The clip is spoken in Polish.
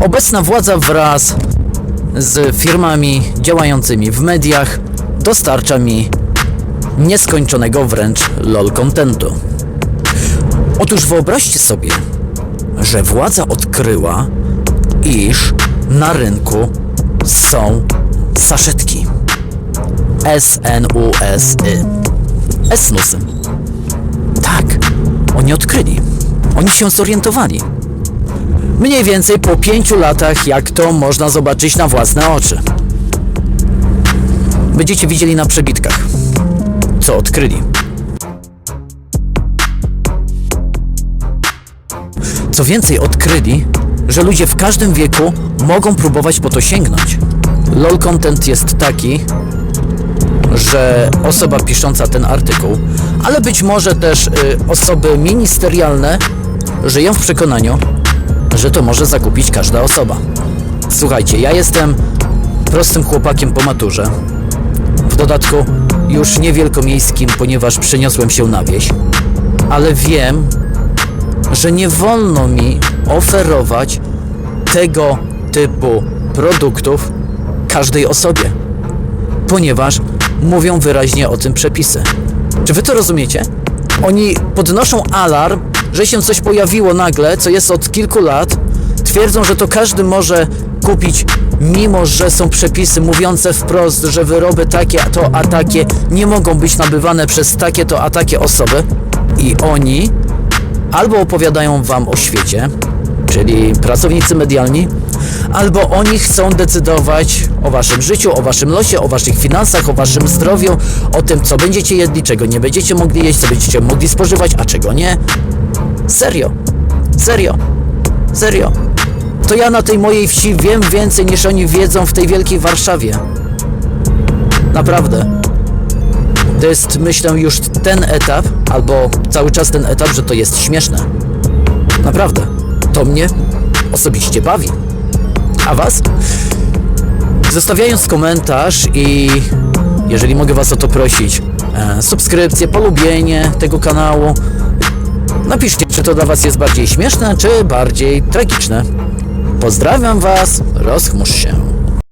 Obecna władza wraz z firmami działającymi w mediach dostarcza mi nieskończonego wręcz lol contentu. Otóż wyobraźcie sobie, że władza odkryła, iż na rynku są saszetki. S-N-U-S-Y. Esnusy. Tak, oni odkryli. Oni się zorientowali. Mniej więcej po pięciu latach, jak to można zobaczyć na własne oczy. Będziecie widzieli na przebitkach, co odkryli. Co więcej, odkryli, że ludzie w każdym wieku mogą próbować po to sięgnąć. LOL content jest taki, że osoba pisząca ten artykuł, ale być może też y, osoby ministerialne żyją w przekonaniu, że to może zakupić każda osoba. Słuchajcie, ja jestem prostym chłopakiem po maturze. W dodatku już nie wielkomiejskim, ponieważ przeniosłem się na wieś, ale wiem, że nie wolno mi oferować tego typu produktów każdej osobie, ponieważ mówią wyraźnie o tym przepisy. Czy wy to rozumiecie? Oni podnoszą alarm, że się coś pojawiło nagle, co jest od kilku lat. Twierdzą, że to każdy może kupić, mimo że są przepisy mówiące wprost, że wyroby takie to a takie nie mogą być nabywane przez takie to a takie osoby. I oni albo opowiadają wam o świecie, czyli pracownicy medialni, albo oni chcą decydować o waszym życiu, o waszym losie, o waszych finansach, o waszym zdrowiu, o tym, co będziecie jedli, czego nie będziecie mogli jeść, co będziecie mogli spożywać, a czego nie. Serio, serio, serio. To ja na tej mojej wsi wiem więcej niż oni wiedzą w tej wielkiej Warszawie. Naprawdę. To jest, myślę, już ten etap, albo cały czas ten etap, że to jest śmieszne. Naprawdę. To mnie osobiście bawi. A was? Zostawiając komentarz i jeżeli mogę was o to prosić, e, subskrypcję, polubienie tego kanału. Napiszcie, czy to dla was jest bardziej śmieszne, czy bardziej tragiczne. Pozdrawiam was, rozchmurz się.